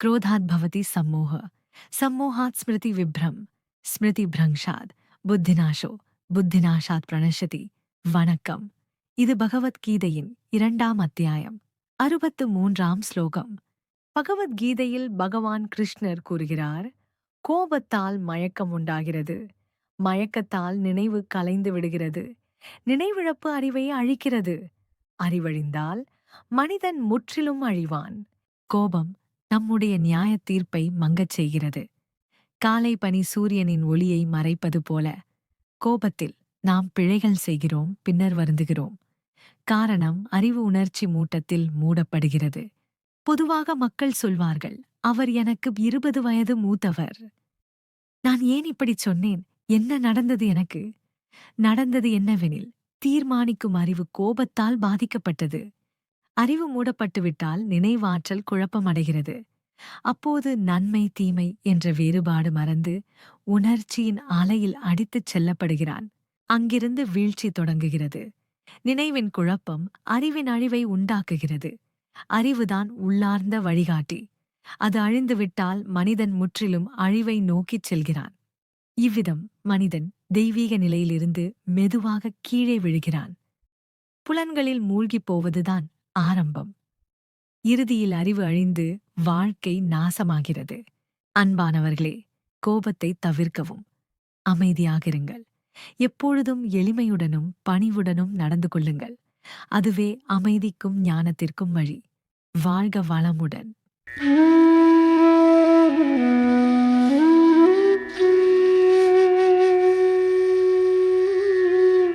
क्रोधात् भवति सम्मोह सम्मोहात् स्मृति विभ्रम ஸ்மிருதி பிரங்ஷாத் புத்திநாசோ புத்திநாசாத் பிரணஷதி வணக்கம் இது பகவத்கீதையின் இரண்டாம் அத்தியாயம் அறுபத்து மூன்றாம் ஸ்லோகம் பகவத்கீதையில் பகவான் கிருஷ்ணர் கூறுகிறார் கோபத்தால் மயக்கம் உண்டாகிறது மயக்கத்தால் நினைவு கலைந்து விடுகிறது நினைவிழப்பு அறிவை அழிக்கிறது அறிவழிந்தால் மனிதன் முற்றிலும் அழிவான் கோபம் நம்முடைய நியாயத் தீர்ப்பை மங்கச் செய்கிறது. காலை பனி சூரியனின் ஒளியை மறைப்பது போல கோபத்தில் நாம் பிழைகள் செய்கிறோம் பின்னர் வருந்துகிறோம். காரணம் அறிவு உணர்ச்சி மூட்டத்தில் மூடப்படுகிறது. பொதுவாக மக்கள் சொல்வார்கள் அவர் எனக்கு இருபது வயது மூத்தவர். நான் ஏன் இப்படி சொன்னேன்? என்ன நடந்தது எனக்கு? நடந்தது என்னவெனில் தீர்மானிக்கும் அறிவு கோபத்தால் பாதிக்கப்பட்டது. அறிவு மூடப்பட்டுவிட்டால் நினைவாற்றல் குழப்பமடைகிறது. அப்போது நன்மை தீமை என்ற வேறுபாடு மறந்து உணர்ச்சியின் அலையில் அடித்துச் செல்லப்படுகிறான். அங்கிருந்து வீழ்ச்சி தொடங்குகிறது. நினைவின் குழப்பம் அறிவின் அழிவை உண்டாக்குகிறது. அறிவுதான் உள்ளார்ந்த வழிகாட்டி. அது அழிந்துவிட்டால் மனிதன் முற்றிலும் அழிவை நோக்கிச் செல்கிறான். இவ்விதம் மனிதன் தெய்வீக நிலையிலிருந்து மெதுவாக கீழே விழுகிறான். புலன்களில் மூழ்கிப் போவதுதான் ஆரம்பம். இறுதியில் அறிவு அழிந்து வாழ்க்கை நாசமாகிறது. அன்பானவர்களே கோபத்தை தவிர்க்கவும். அமைதியாகிருங்கள். எப்பொழுதும் எளிமையுடனும் பணிவுடனும் நடந்து கொள்ளுங்கள். அதுவே அமைதிக்கும் ஞானத்திற்கும் வழி. வாழ்க வளமுடன்.